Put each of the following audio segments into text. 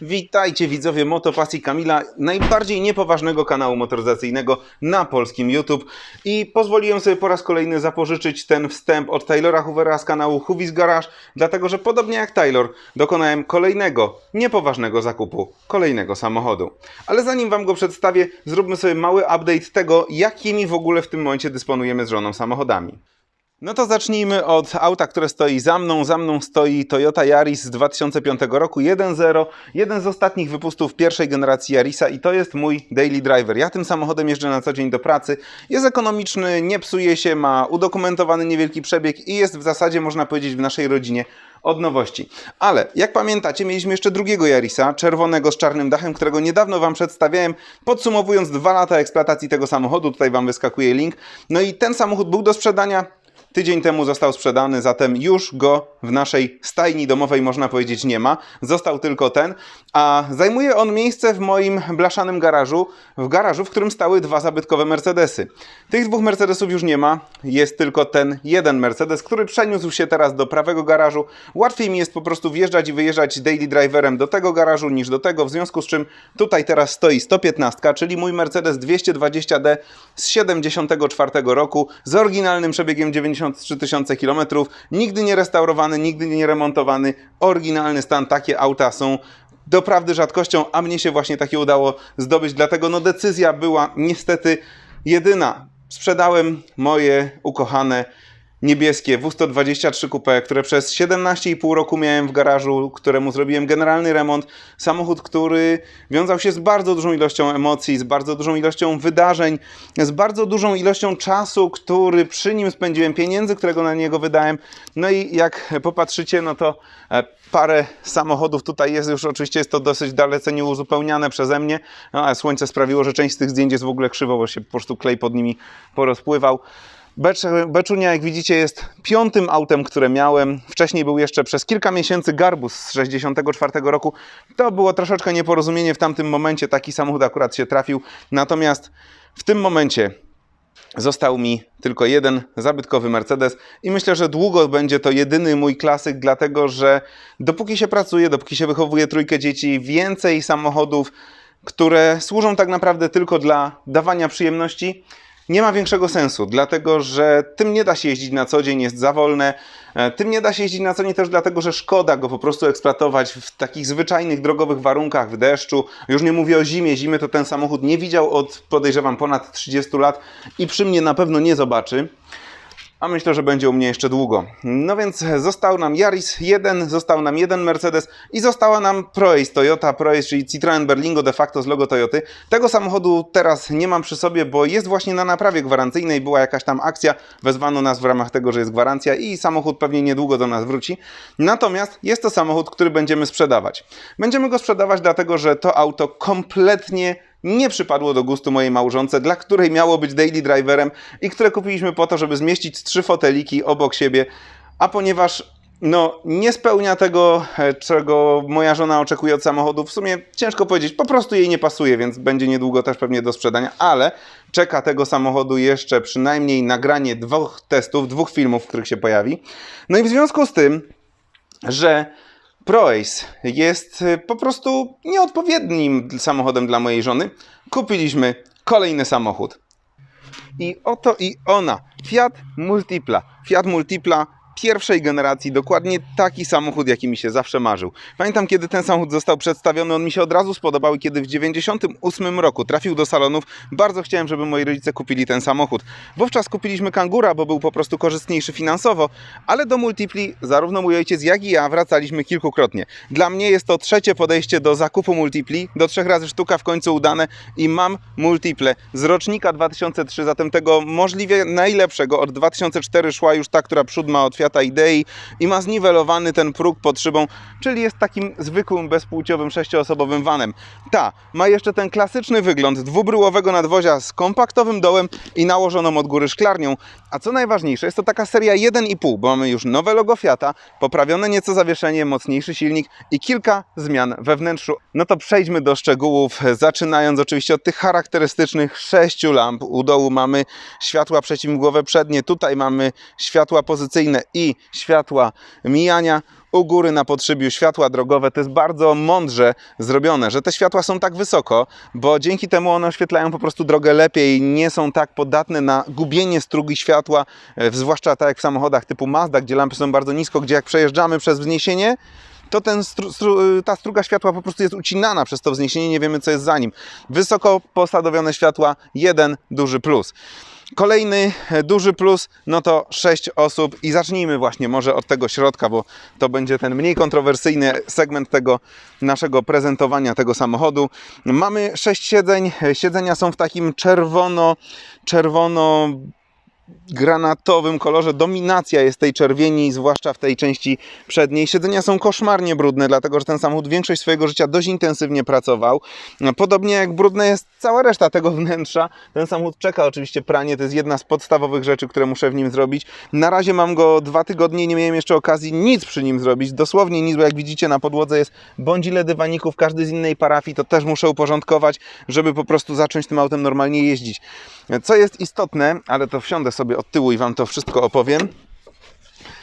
Witajcie widzowie Motopasji Kamila, najbardziej niepoważnego kanału motoryzacyjnego na polskim YouTube i pozwoliłem sobie po raz kolejny zapożyczyć ten wstęp od Taylora Hoovera z kanału Hoovies Garage, dlatego że podobnie jak Taylor dokonałem kolejnego niepoważnego zakupu, kolejnego samochodu. Ale zanim Wam go przedstawię, zróbmy sobie mały update tego, jakimi w ogóle w tym momencie dysponujemy z żoną samochodami. No to zacznijmy od auta, które stoi za mną. Za mną stoi Toyota Yaris z 2005 roku 1.0, jeden z ostatnich wypustów pierwszej generacji Yarisa i to jest mój daily driver. Ja tym samochodem jeżdżę na co dzień do pracy. Jest ekonomiczny, nie psuje się, ma udokumentowany niewielki przebieg i jest w zasadzie, można powiedzieć, w naszej rodzinie od nowości. Ale jak pamiętacie, mieliśmy jeszcze drugiego Yarisa, czerwonego z czarnym dachem, którego niedawno Wam przedstawiałem, podsumowując dwa lata eksploatacji tego samochodu. Tutaj Wam wyskakuje link. No i ten samochód był do sprzedania. Tydzień temu został sprzedany, zatem już go w naszej stajni domowej, można powiedzieć, nie ma. Został tylko ten, a zajmuje on miejsce w moim blaszanym garażu, w garażu, w którym stały dwa zabytkowe Mercedesy. Tych dwóch Mercedesów już nie ma, jest tylko ten jeden Mercedes, który przeniósł się teraz do prawego garażu. Łatwiej mi jest po prostu wjeżdżać i wyjeżdżać daily driverem do tego garażu niż do tego, w związku z czym tutaj teraz stoi 115, czyli mój Mercedes 220D z 74 roku z oryginalnym przebiegiem 93 tysiące km, nigdy nie restaurowany, nigdy nie remontowany, oryginalny stan, takie auta są doprawdy rzadkością, a mnie się właśnie takie udało zdobyć, dlatego no decyzja była niestety jedyna. Sprzedałem moje ukochane niebieskie W123 Coupe, które przez 17,5 roku miałem w garażu, któremu zrobiłem generalny remont. Samochód, który wiązał się z bardzo dużą ilością emocji, z bardzo dużą ilością wydarzeń, z bardzo dużą ilością czasu, który przy nim spędziłem, pieniędzy, którego na niego wydałem. No i jak popatrzycie, no to e, parę samochodów tutaj jest już, oczywiście jest to dosyć dalece nieuzupełniane przeze mnie, no, ale słońce sprawiło, że część z tych zdjęć jest w ogóle krzywo, bo się po prostu klej pod nimi porozpływał. Becz- Beczunia, jak widzicie, jest piątym autem, które miałem. Wcześniej był jeszcze przez kilka miesięcy Garbus z 64 roku. To było troszeczkę nieporozumienie w tamtym momencie. Taki samochód akurat się trafił. Natomiast w tym momencie został mi tylko jeden zabytkowy Mercedes i myślę, że długo będzie to jedyny mój klasyk, dlatego że dopóki się pracuje, dopóki się wychowuje trójkę dzieci, więcej samochodów, które służą tak naprawdę tylko dla dawania przyjemności, nie ma większego sensu, dlatego że tym nie da się jeździć na co dzień, jest za wolne. E, Tym nie da się jeździć na co dzień też dlatego, że szkoda go po prostu eksploatować w takich zwyczajnych drogowych warunkach, w deszczu. Już nie mówię o zimie. Zimy to ten samochód nie widział od podejrzewam ponad 30 lat i przy mnie na pewno nie zobaczy. A myślę, że będzie u mnie jeszcze długo. No więc został nam Yaris 1, został nam jeden Mercedes i została nam Proace Toyota Proace, czyli Citroen Berlingo de facto z logo Toyoty. Tego samochodu teraz nie mam przy sobie, bo jest właśnie na naprawie gwarancyjnej. Była jakaś tam akcja, wezwano nas w ramach tego, że jest gwarancja i samochód pewnie niedługo do nas wróci. Natomiast jest to samochód, który będziemy sprzedawać. Będziemy go sprzedawać dlatego, że to auto kompletnie nie przypadło do gustu mojej małżonce, dla której miało być daily driverem i które kupiliśmy po to, żeby zmieścić trzy foteliki obok siebie, a ponieważ no, nie spełnia tego, e, czego moja żona oczekuje od samochodu. W sumie ciężko powiedzieć, po prostu jej nie pasuje, więc będzie niedługo też pewnie do sprzedania, ale czeka tego samochodu jeszcze przynajmniej nagranie dwóch testów, dwóch filmów, w których się pojawi. No i w związku z tym, że ProAce jest y, po prostu nieodpowiednim samochodem dla mojej żony. Kupiliśmy kolejny samochód. I oto i ona. Fiat Multipla. Fiat Multipla pierwszej generacji, dokładnie taki samochód, jaki mi się zawsze marzył. Pamiętam, kiedy ten samochód został przedstawiony, on mi się od razu spodobał i kiedy w 98 roku trafił do salonów, bardzo chciałem, żeby moi rodzice kupili ten samochód. Wówczas kupiliśmy Kangura, bo był po prostu korzystniejszy finansowo, ale do Multipli zarówno mój ojciec, jak i ja wracaliśmy kilkukrotnie. Dla mnie jest to trzecie podejście do zakupu Multipli, do trzech razy sztuka w końcu udane i mam Multiple z rocznika 2003, zatem tego możliwie najlepszego. Od 2004 szła już ta, która przód ma od Fiata Idei i ma zniwelowany ten próg pod szybą, czyli jest takim zwykłym, bezpłciowym, sześcioosobowym vanem. Ta ma jeszcze ten klasyczny wygląd dwubryłowego nadwozia z kompaktowym dołem i nałożoną od góry szklarnią. A co najważniejsze, jest to taka seria 1,5, bo mamy już nowe logo Fiata, poprawione nieco zawieszenie, mocniejszy silnik i kilka zmian we wnętrzu. No to przejdźmy do szczegółów, zaczynając oczywiście od tych charakterystycznych sześciu lamp. U dołu mamy światła przeciwmgłowe przednie, tutaj mamy światła pozycyjne i światła mijania. u góry na podszybiu światła drogowe. To jest bardzo mądrze zrobione, że te światła są tak wysoko, bo dzięki temu one oświetlają po prostu drogę lepiej, nie są tak podatne na gubienie strugi światła, e, zwłaszcza tak jak w samochodach typu Mazda, gdzie lampy są bardzo nisko, gdzie jak przejeżdżamy przez wzniesienie, to ten stru, stru, ta struga światła po prostu jest ucinana przez to wzniesienie, nie wiemy co jest za nim. Wysoko posadowione światła, jeden duży plus. Kolejny e, duży plus, no to 6 osób i zacznijmy właśnie może od tego środka, bo to będzie ten mniej kontrowersyjny segment tego naszego prezentowania tego samochodu. Mamy 6 siedzeń, siedzenia są w takim czerwono, czerwono granatowym kolorze. Dominacja jest tej czerwieni, zwłaszcza w tej części przedniej. Siedzenia są koszmarnie brudne, dlatego że ten samochód większość swojego życia dość intensywnie pracował. Podobnie jak brudna jest cała reszta tego wnętrza. Ten samochód czeka oczywiście pranie, to jest jedna z podstawowych rzeczy, które muszę w nim zrobić. Na razie mam go dwa tygodnie, nie miałem jeszcze okazji nic przy nim zrobić. Dosłownie nic, bo jak widzicie na podłodze jest bądź ile dywaników, każdy z innej parafii, to też muszę uporządkować, żeby po prostu zacząć tym autem normalnie jeździć. Co jest istotne, ale to wsiądę sobie od tyłu i Wam to wszystko opowiem.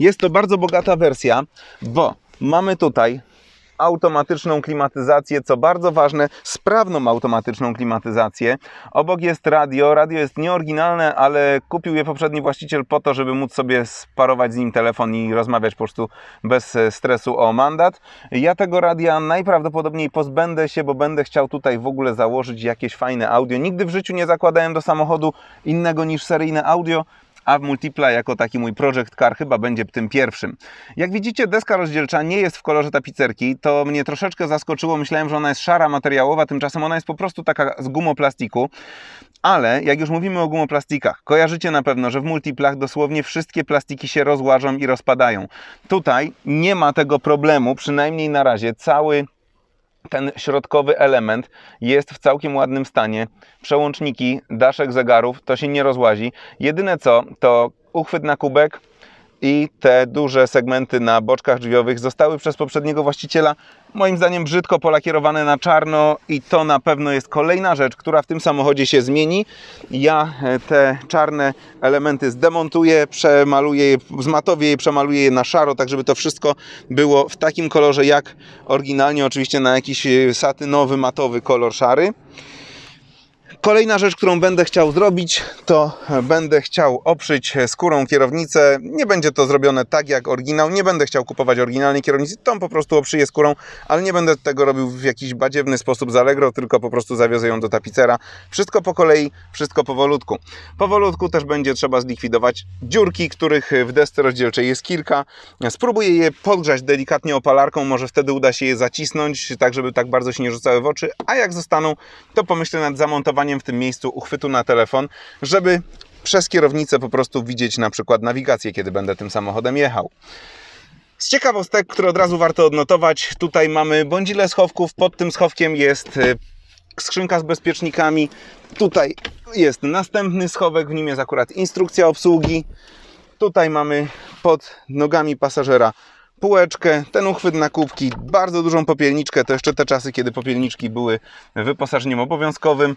Jest to bardzo bogata wersja, bo mamy tutaj automatyczną klimatyzację, co bardzo ważne, sprawną automatyczną klimatyzację. Obok jest radio. Radio jest nieoryginalne, ale kupił je poprzedni właściciel po to, żeby móc sobie sparować z nim telefon i rozmawiać po prostu bez stresu o mandat. Ja tego radia najprawdopodobniej pozbędę się, bo będę chciał tutaj w ogóle założyć jakieś fajne audio. Nigdy w życiu nie zakładałem do samochodu innego niż seryjne audio a w Multipla jako taki mój project car chyba będzie tym pierwszym. Jak widzicie, deska rozdzielcza nie jest w kolorze tapicerki, to mnie troszeczkę zaskoczyło, myślałem, że ona jest szara, materiałowa, tymczasem ona jest po prostu taka z gumoplastiku. Ale jak już mówimy o gumoplastikach, kojarzycie na pewno, że w multiplach dosłownie wszystkie plastiki się rozłażą i rozpadają. Tutaj nie ma tego problemu, przynajmniej na razie. Cały ten środkowy element jest w całkiem ładnym stanie. Przełączniki, daszek zegarów, to się nie rozłazi. Jedyne co, to uchwyt na kubek, i te duże segmenty na boczkach drzwiowych zostały przez poprzedniego właściciela moim zdaniem brzydko polakierowane na czarno i to na pewno jest kolejna rzecz, która w tym samochodzie się zmieni. Ja e, te czarne elementy zdemontuję, przemaluję je, zmatowię je, przemaluję je na szaro, tak żeby to wszystko było w takim kolorze jak oryginalnie, oczywiście na jakiś e, satynowy, matowy kolor szary. Kolejna rzecz, którą będę chciał zrobić, to będę chciał oprzeć skórą kierownicę. Nie będzie to zrobione tak jak oryginał, nie będę chciał kupować oryginalnej kierownicy, tą po prostu oprzyję skórą, ale nie będę tego robił w jakiś badziewny sposób z Allegro, tylko po prostu zawiozę ją do tapicera. Wszystko po kolei, wszystko powolutku. Powolutku też będzie trzeba zlikwidować dziurki, których w desce rozdzielczej jest kilka. Spróbuję je podgrzać delikatnie opalarką, może wtedy uda się je zacisnąć, tak żeby tak bardzo się nie rzucały w oczy, a jak zostaną, to pomyślę nad zamontowaniem w tym miejscu uchwytu na telefon, żeby przez kierownicę po prostu widzieć na przykład nawigację, kiedy będę tym samochodem jechał. Z ciekawostek, które od razu warto odnotować, tutaj mamy bądź schowków, pod tym schowkiem jest y, skrzynka z bezpiecznikami, tutaj jest następny schowek, w nim jest akurat instrukcja obsługi, tutaj mamy pod nogami pasażera półeczkę, ten uchwyt na kubki, bardzo dużą popielniczkę, to jeszcze te czasy, kiedy popielniczki były wyposażeniem obowiązkowym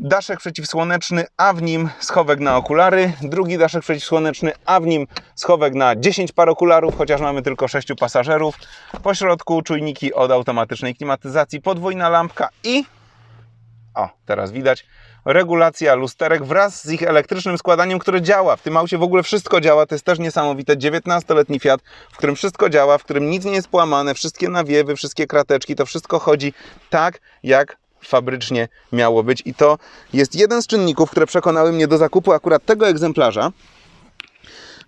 daszek przeciwsłoneczny, a w nim schowek na okulary, drugi daszek przeciwsłoneczny, a w nim schowek na 10 par okularów, chociaż mamy tylko 6 pasażerów. Po środku czujniki od automatycznej klimatyzacji, podwójna lampka i o, teraz widać regulacja lusterek wraz z ich elektrycznym składaniem, które działa. W tym aucie w ogóle wszystko działa, to jest też niesamowite. 19-letni Fiat, w którym wszystko działa, w którym nic nie jest połamane, wszystkie nawiewy, wszystkie krateczki, to wszystko chodzi tak, jak fabrycznie miało być. I to jest jeden z czynników, które przekonały mnie do zakupu akurat tego egzemplarza,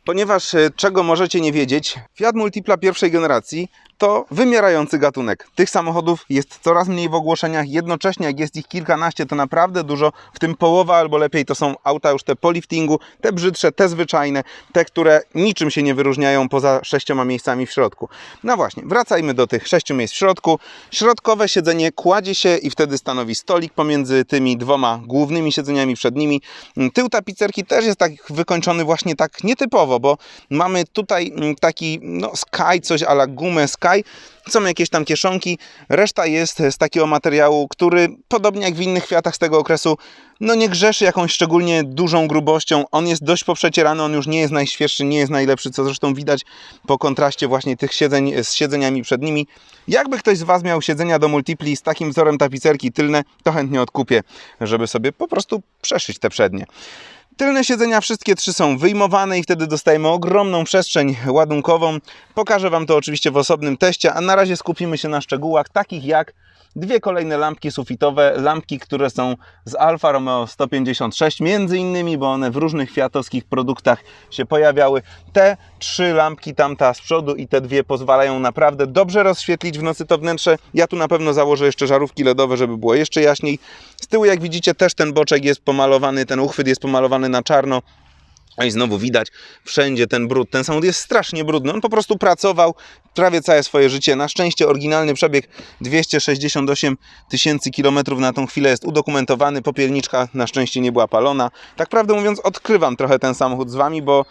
ponieważ e, czego możecie nie wiedzieć, Fiat Multipla pierwszej generacji to wymierający gatunek. Tych samochodów jest coraz mniej w ogłoszeniach, jednocześnie jak jest ich kilkanaście, to naprawdę dużo, w tym połowa albo lepiej to są auta już te po liftingu, te brzydsze, te zwyczajne, te, które niczym się nie wyróżniają poza sześcioma miejscami w środku. No właśnie, wracajmy do tych sześciu miejsc w środku. Środkowe siedzenie kładzie się i wtedy stanowi stolik pomiędzy tymi dwoma głównymi siedzeniami przednimi. Tył tapicerki też jest tak wykończony właśnie tak nietypowo, bo mamy tutaj taki no, sky, coś ala gumę sky, Sky. Są jakieś tam kieszonki, reszta jest z takiego materiału, który podobnie jak w innych Fiatach z tego okresu, no nie grzeszy jakąś szczególnie dużą grubością. On jest dość poprzecierany, on już nie jest najświeższy, nie jest najlepszy, co zresztą widać po kontraście właśnie tych siedzeń z siedzeniami przednimi. Jakby ktoś z Was miał siedzenia do multipli z takim wzorem tapicerki tylne, to chętnie odkupię, żeby sobie po prostu przeszyć te przednie. Tylne siedzenia wszystkie trzy są wyjmowane i wtedy dostajemy ogromną przestrzeń ładunkową. Pokażę Wam to oczywiście w osobnym teście, a na razie skupimy się na szczegółach takich jak dwie kolejne lampki sufitowe, lampki, które są z Alfa Romeo 156, między innymi, bo one w różnych fiatowskich produktach się pojawiały. Te trzy lampki, tamta z przodu i te dwie pozwalają naprawdę dobrze rozświetlić w nocy to wnętrze. Ja tu na pewno założę jeszcze żarówki LEDowe, żeby było jeszcze jaśniej. Z tyłu, jak widzicie, też ten boczek jest pomalowany, ten uchwyt jest pomalowany na czarno. No i znowu widać wszędzie ten brud. Ten samochód jest strasznie brudny. On po prostu pracował prawie całe swoje życie. Na szczęście oryginalny przebieg 268 tysięcy kilometrów na tą chwilę jest udokumentowany. Popielniczka na szczęście nie była palona. Tak prawdę mówiąc, odkrywam trochę ten samochód z Wami, bo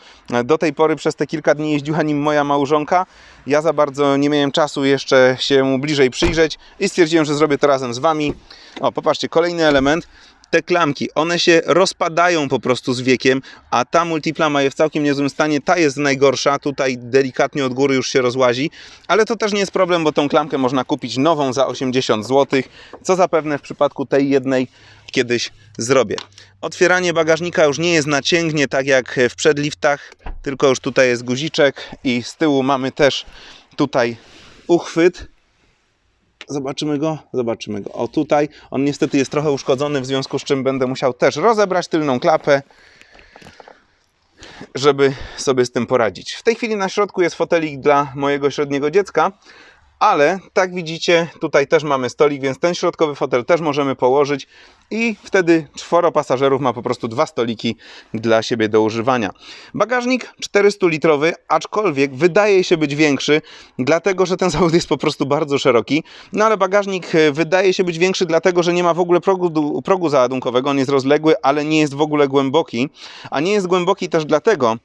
do tej pory przez te kilka dni jeździła nim moja małżonka. Ja za bardzo nie miałem czasu jeszcze się mu bliżej przyjrzeć i stwierdziłem, że zrobię to razem z Wami. O, popatrzcie, kolejny element te klamki, one się rozpadają po prostu z wiekiem, a ta multipla ma je w całkiem niezłym stanie. Ta jest najgorsza, tutaj delikatnie od góry już się rozłazi, ale to też nie jest problem, bo tą klamkę można kupić nową za 80 zł, co zapewne w przypadku tej jednej kiedyś zrobię. Otwieranie bagażnika już nie jest nacięgnie tak jak w przedliftach, tylko już tutaj jest guziczek i z tyłu mamy też tutaj uchwyt Zobaczymy go, zobaczymy go. O tutaj, on niestety jest trochę uszkodzony, w związku z czym będę musiał też rozebrać tylną klapę, żeby sobie z tym poradzić. W tej chwili na środku jest fotelik dla mojego średniego dziecka, ale tak widzicie, tutaj też mamy stolik, więc ten środkowy fotel też możemy położyć i wtedy czworo pasażerów ma po prostu dwa stoliki dla siebie do używania. Bagażnik 400-litrowy, aczkolwiek wydaje się być większy, dlatego że ten samochód jest po prostu bardzo szeroki. No ale bagażnik e, wydaje się być większy, dlatego że nie ma w ogóle progu, progu załadunkowego. On jest rozległy, ale nie jest w ogóle głęboki. A nie jest głęboki też dlatego,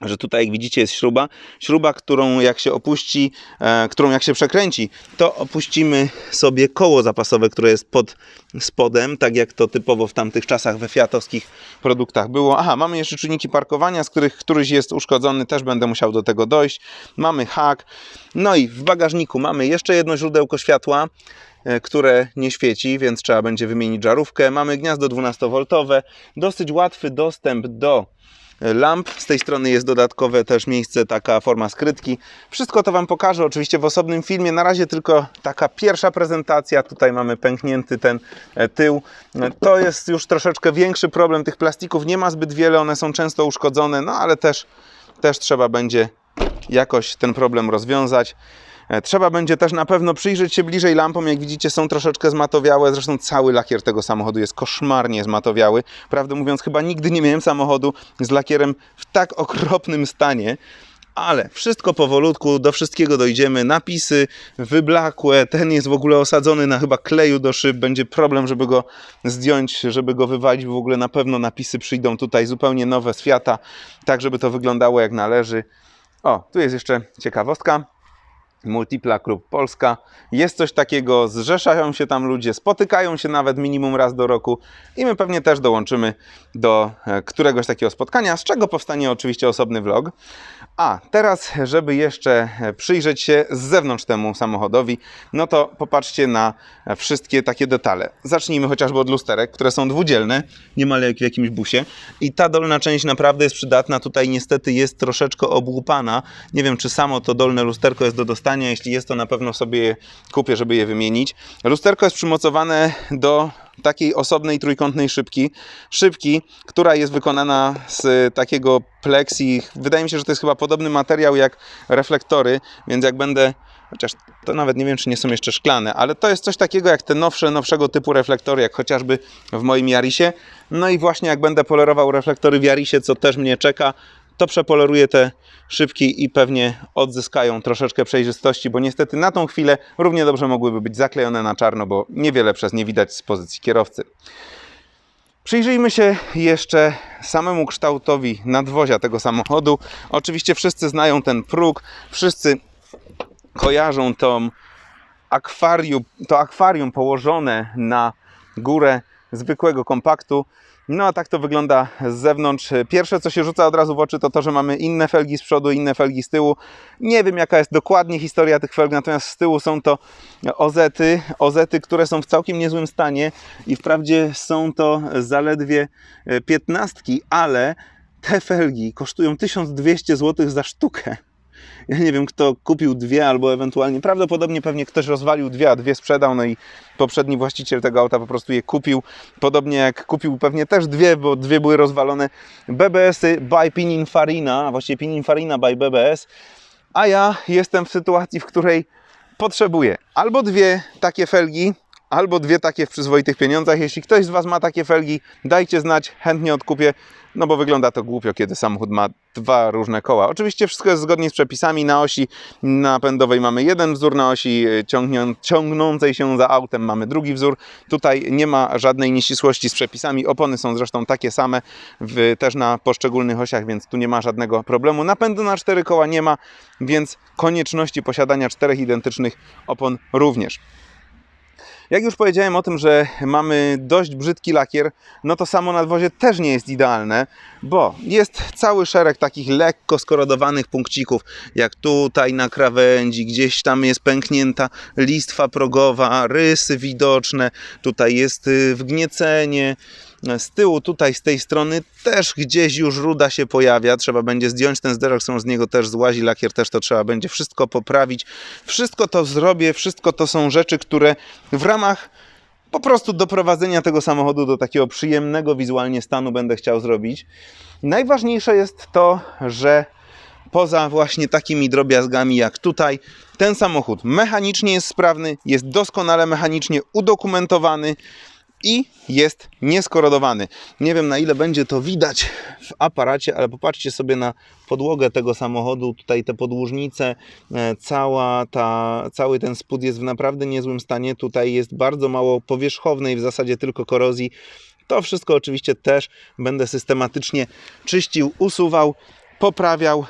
że tutaj jak widzicie jest śruba, śruba, którą jak się opuści, e, którą jak się przekręci, to opuścimy sobie koło zapasowe, które jest pod spodem, tak jak to typowo w tamtych czasach we fiatowskich produktach było. Aha, mamy jeszcze czujniki parkowania, z których któryś jest uszkodzony, też będę musiał do tego dojść. Mamy hak, no i w bagażniku mamy jeszcze jedno źródełko światła, e, które nie świeci, więc trzeba będzie wymienić żarówkę. Mamy gniazdo 12V, dosyć łatwy dostęp do lamp. Z tej strony jest dodatkowe też miejsce, taka forma skrytki. Wszystko to Wam pokażę oczywiście w osobnym filmie. Na razie tylko taka pierwsza prezentacja. Tutaj mamy pęknięty ten e, tył. To jest już troszeczkę większy problem. Tych plastików nie ma zbyt wiele, one są często uszkodzone, no ale też, też trzeba będzie jakoś ten problem rozwiązać. E, trzeba będzie też na pewno przyjrzeć się bliżej lampom. Jak widzicie, są troszeczkę zmatowiałe. Zresztą cały lakier tego samochodu jest koszmarnie zmatowiały. Prawdę mówiąc, chyba nigdy nie miałem samochodu z lakierem w tak okropnym stanie. Ale wszystko powolutku, do wszystkiego dojdziemy. Napisy wyblakłe, ten jest w ogóle osadzony na chyba kleju do szyb. Będzie problem, żeby go zdjąć, żeby go wywalić. W ogóle na pewno napisy przyjdą tutaj zupełnie nowe z tak żeby to wyglądało jak należy. O, tu jest jeszcze ciekawostka. Multipla Klub Polska. Jest coś takiego, zrzeszają się tam ludzie, spotykają się nawet minimum raz do roku i my pewnie też dołączymy do e, któregoś takiego spotkania, z czego powstanie oczywiście osobny vlog. A teraz, żeby jeszcze e, przyjrzeć się z zewnątrz temu samochodowi, no to popatrzcie na wszystkie takie detale. Zacznijmy chociażby od lusterek, które są dwudzielne, niemal jak w jakimś busie. I ta dolna część naprawdę jest przydatna. Tutaj niestety jest troszeczkę obłupana. Nie wiem, czy samo to dolne lusterko jest do dostania. Jeśli jest, to na pewno sobie je kupię, żeby je wymienić. Lusterko jest przymocowane do takiej osobnej trójkątnej szybki. Szybki, która jest wykonana z takiego plexi. Wydaje mi się, że to jest chyba podobny materiał jak reflektory, więc jak będę chociaż to nawet nie wiem, czy nie są jeszcze szklane, ale to jest coś takiego jak te nowsze, nowszego typu reflektory, jak chociażby w moim Jarisie. No i właśnie jak będę polerował reflektory w Jarisie, co też mnie czeka, to przepoleruję te szybki i pewnie odzyskają troszeczkę przejrzystości, bo niestety na tą chwilę równie dobrze mogłyby być zaklejone na czarno, bo niewiele przez nie widać z pozycji kierowcy. Przyjrzyjmy się jeszcze samemu kształtowi nadwozia tego samochodu. Oczywiście wszyscy znają ten próg, wszyscy kojarzą tą akwarium, to akwarium położone na górę zwykłego kompaktu. No a tak to wygląda z zewnątrz. Pierwsze co się rzuca od razu w oczy to to, że mamy inne felgi z przodu, inne felgi z tyłu. Nie wiem jaka jest dokładnie historia tych felg, natomiast z tyłu są to ozety, ozety, które są w całkiem niezłym stanie i wprawdzie są to zaledwie e, piętnastki, ale te felgi kosztują 1200 zł za sztukę. Ja nie wiem, kto kupił dwie, albo ewentualnie, prawdopodobnie pewnie ktoś rozwalił dwie, a dwie sprzedał, no i poprzedni właściciel tego auta po prostu je kupił. Podobnie jak kupił pewnie też dwie, bo dwie były rozwalone. BBS-y by Pininfarina, a właściwie Pininfarina by BBS, a ja jestem w sytuacji, w której potrzebuję albo dwie takie felgi, albo dwie takie w przyzwoitych pieniądzach. Jeśli ktoś z Was ma takie felgi, dajcie znać, chętnie odkupię, no bo wygląda to głupio, kiedy samochód ma dwa różne koła. Oczywiście wszystko jest zgodnie z przepisami. Na osi napędowej mamy jeden wzór, na osi y, ciągnią, ciągnącej się za autem mamy drugi wzór. Tutaj nie ma żadnej nieścisłości z przepisami. Opony są zresztą takie same w, też na poszczególnych osiach, więc tu nie ma żadnego problemu. Napędu na cztery koła nie ma, więc konieczności posiadania czterech identycznych opon również. Jak już powiedziałem o tym, że mamy dość brzydki lakier, no to samo nadwozie też nie jest idealne, bo jest cały szereg takich lekko skorodowanych punkcików, jak tutaj na krawędzi, gdzieś tam jest pęknięta listwa progowa, rysy widoczne, tutaj jest y, wgniecenie, z tyłu, tutaj z tej strony też gdzieś już ruda się pojawia. Trzeba będzie zdjąć ten zderzak, są z niego też złazi lakier, też to trzeba będzie wszystko poprawić. Wszystko to zrobię, wszystko to są rzeczy, które w ramach po prostu doprowadzenia tego samochodu do takiego przyjemnego wizualnie stanu będę chciał zrobić. Najważniejsze jest to, że poza właśnie takimi drobiazgami jak tutaj, ten samochód mechanicznie jest sprawny, jest doskonale mechanicznie udokumentowany i jest nieskorodowany. Nie wiem na ile będzie to widać w aparacie, ale popatrzcie sobie na podłogę tego samochodu, tutaj te podłużnice, e, cała ta, cały ten spód jest w naprawdę niezłym stanie. Tutaj jest bardzo mało powierzchownej, w zasadzie tylko korozji. To wszystko oczywiście też będę systematycznie czyścił, usuwał, poprawiał,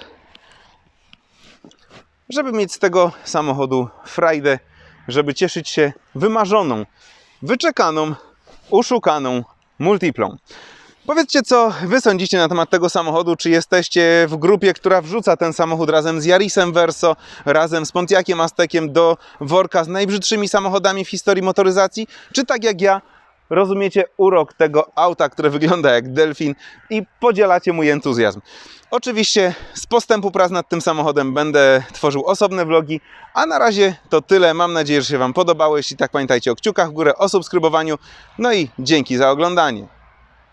żeby mieć z tego samochodu frajdę, żeby cieszyć się wymarzoną, wyczekaną uszukaną multiplą. Powiedzcie, co wy sądzicie na temat tego samochodu? Czy jesteście w grupie, która wrzuca ten samochód razem z Yarisem Verso, razem z Pontiaciem Aztekiem do worka z najbrzydszymi samochodami w historii motoryzacji? Czy tak jak ja, rozumiecie urok tego auta, które wygląda jak delfin i podzielacie mój entuzjazm? Oczywiście z postępu prac nad tym samochodem będę tworzył osobne vlogi, a na razie to tyle. Mam nadzieję, że się Wam podobało. Jeśli tak, pamiętajcie o kciukach w górę, o subskrybowaniu. No i dzięki za oglądanie.